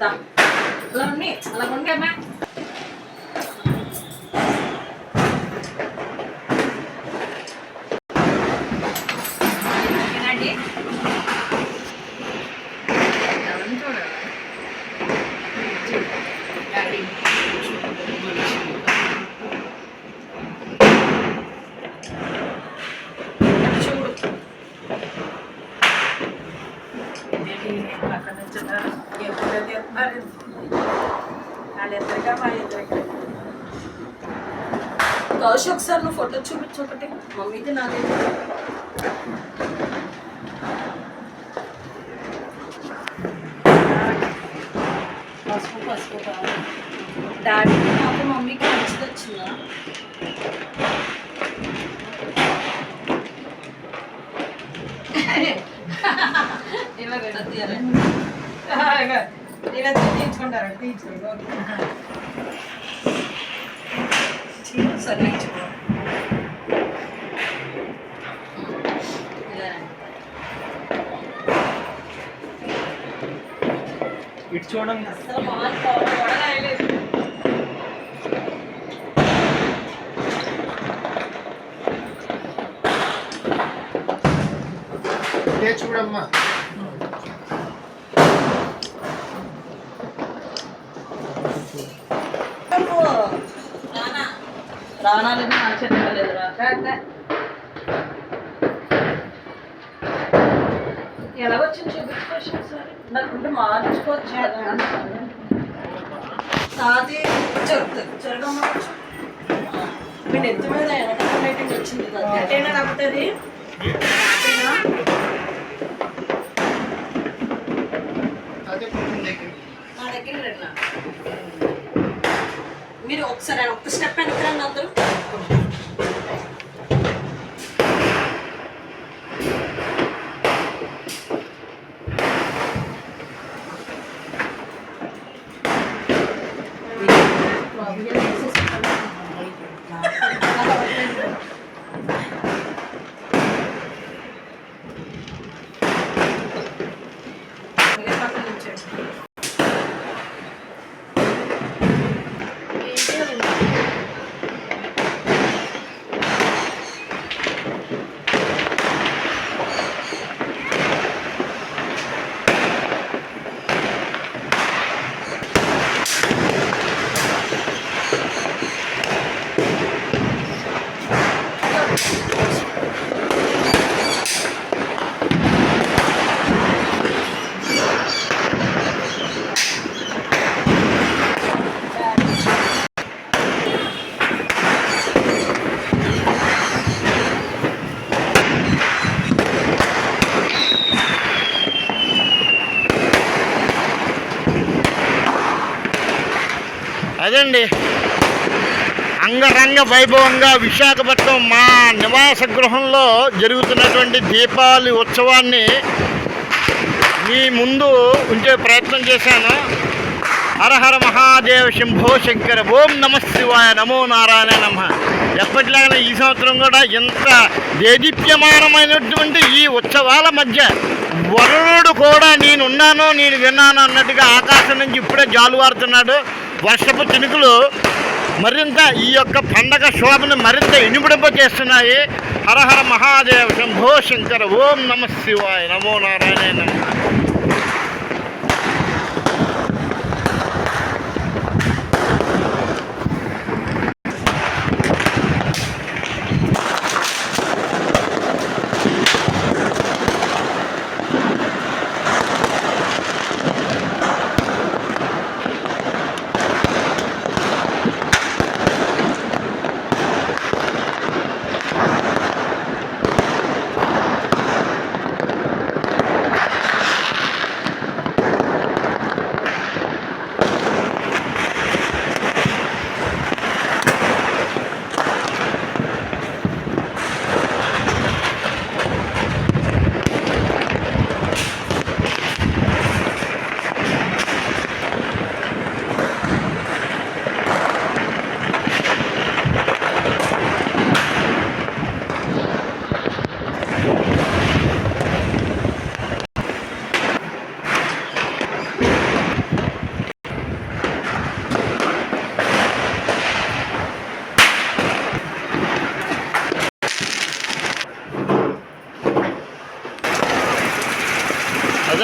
దా. అలా ఉండి అలా ఉండి అమ్మా ఓకేనండి ఎవరిని ఎప్పుడైతే వాళ్ళిద్దరిగా మా కౌశి ఒకసారి నువ్వు ఫోటో చూపించు ఒకటి. మమ్మీది నాదే. పసుపు పసుపు డాడీకి నాకు మమ్మీకి మంచిది వచ్చిందా? ఇలా కూడా తీయాలి తీయించుకుంటారు తీయించుకోండి ఇటు చూడండి అసలు మాల్ చూడమ్మా. రానాలని నా చెప్పలేదు రా ఎలా వచ్చింది చూపించుకోవచ్చు ఒకసారి? నాకుంటే మార్చుకోవచ్చు చెప్తారు జరగమ్మ కొంచెం మీ నెత్తి మీద వెనక వచ్చింది అట్టేనా లేకపోతే అదండి. అంగరంగ వైభవంగా విశాఖపట్నం మా నివాస గృహంలో జరుగుతున్నటువంటి దీపావళి ఉత్సవాన్ని మీ ముందు ఉంచే ప్రయత్నం చేశాను. హరహర మహాదేవ శంభో శంకర ఓం నమ శివాయ నమో నారాయణ నమ. ఎప్పటిలాగానే ఈ సంవత్సరం కూడా ఎంత దేదీప్యమానమైనటువంటి ఈ ఉత్సవాల మధ్య వరుణుడు కూడా నేనున్నాను నేను విన్నాను అన్నట్టుగా ఆకాశం నుంచి ఇప్పుడే జాలువారుతున్నాడు. వర్షపు చినుకులు మరింత ఈ యొక్క పండగ శోభను మరింత ఇనుమడింప చేస్తున్నాయి హరహర మహాదేవ శంభో శంకర ఓం నమ శివాయ నమో నారాయణ నమ.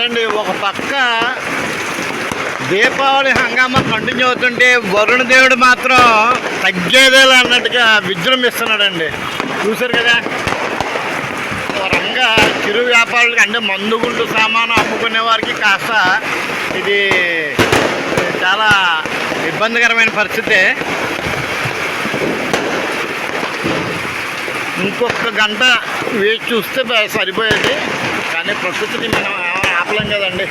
చూడండి ఒక పక్క దీపావళి హంగామా కంటిన్యూ అవుతుంటే వరుణ దేవుడు మాత్రం తగ్గేదేలా అన్నట్టుగా విజృంభిస్తున్నాడండి. చూశారు కదా? వరంగా చిరు వ్యాపారులకి అంటే మందుగుండు సామాను అమ్ముకునే వారికి కాస్త ఇది చాలా ఇబ్బందికరమైన పరిస్థితి. ఇంకొక గంట వేచి చూస్తే సరిపోయేది. కానీ ప్రకృతిని మనం ఆపలేం కదండి.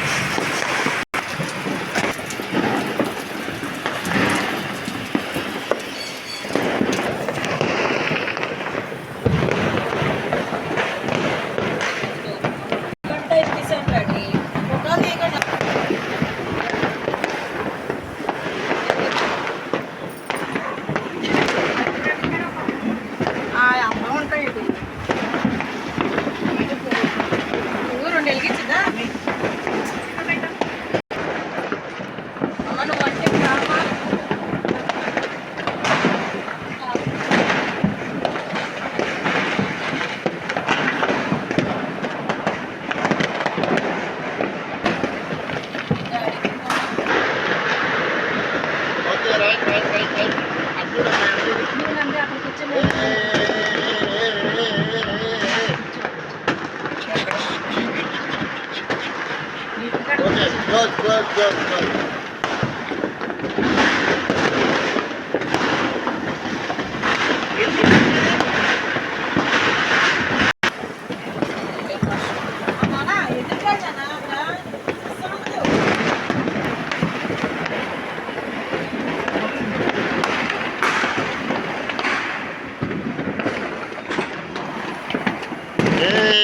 güzel güzel. Hey!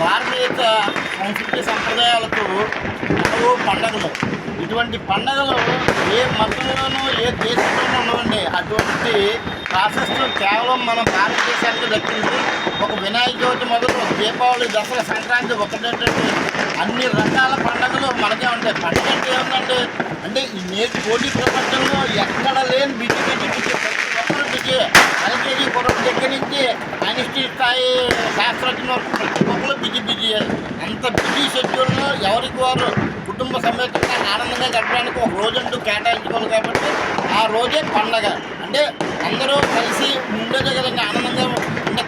భారతీయ సంస్కృతి సంప్రదాయాలకు కలవు పండగలు. ఇటువంటి పండగలు ఏ మతంలోనూ ఏ దేశంలోనూ ఉండవండి. అటువంటి ప్రాసెస్ కేవలం మన భారతదేశానికి దక్కింది. ఒక వినాయక చవితి మొదలు దీపావళి దసరా సంక్రాంతి ఒకటేంటంటే అన్ని రకాల పండగలు మనకే ఉంటాయి. పండుగ అంటే ఏమిటంటే అంటే ఈ నేటి పోటీ ప్రపంచంలో ఎక్కడ లేని బిజీ బిజీ బిజీ ప్రతి ఎల్కేజీ కుర్రం దగ్గర నుంచి ఐన్స్టీన్ స్థాయి శాస్త్రజ్ఞుల ప్రతి ఒక్కరు బిజీ బిజీ. అంత బిజీ షెడ్యూల్లో ఎవరికి వారు కుటుంబ సమేతంగా ఆనందంగా గడపడానికి ఒక రోజంటూ కేటాయించుకోవాలి కాబట్టి ఆ రోజే పండగ. అంటే అందరూ కలిసి ఉండేదే కదండి ఆనందంగా ఉండే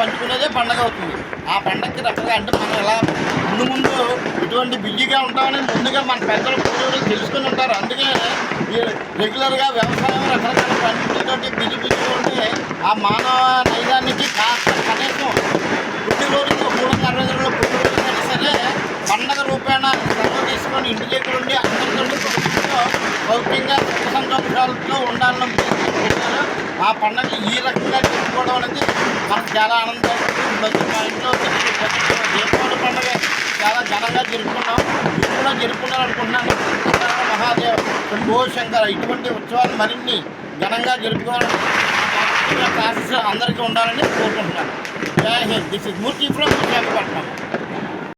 పంచుకునేదే పండగ అవుతుంది. ఆ పండగకి రకంగా అంటే మనం ఎలా ముందు ముందు ఇటువంటి బిజీగా ఉంటామని ముందుగా మన పెద్దలు పూర్వీకులు తెలుసుకుని ఉంటారు. అందుకే రెగ్యులర్గా వ్యవసాయం రకరకాల పనులతోటి బిజీ బిజీగా ఉంటే ఆ మానవ నైజానికి కాస్త కనీసం పుట్టినరోజులు మూడు అరవై రోజుల్లో పుట్టినరోజులైనా సరే పండగ రూపేణ తీసుకొని ఇంటి దగ్గర ఉండి అందరితో కుటుంబంతో సౌఖ్యంగా సుఖ సంతోషాలతో ఉండాలని ఆ పండుగ ఈ రకంగా జరుపుకోవడం అనేది మనకు చాలా ఆనందంగా ఉంటుంది. మా ఇంట్లో దీపావళి పండుగ చాలా ఘనంగా జరుపుకున్నాం. మీరు కూడా జరుపుకున్నారనుకుంటున్నాను మహాదేవ్ శంభో శంకర ఇటువంటి ఉత్సవాలు మరిన్ని ఘనంగా జరుపుకోవాలని క్లాసెస్ అందరికీ ఉండాలని కోరుకుంటున్నాను. జై Hind. This is Murthy from Visakhapatnam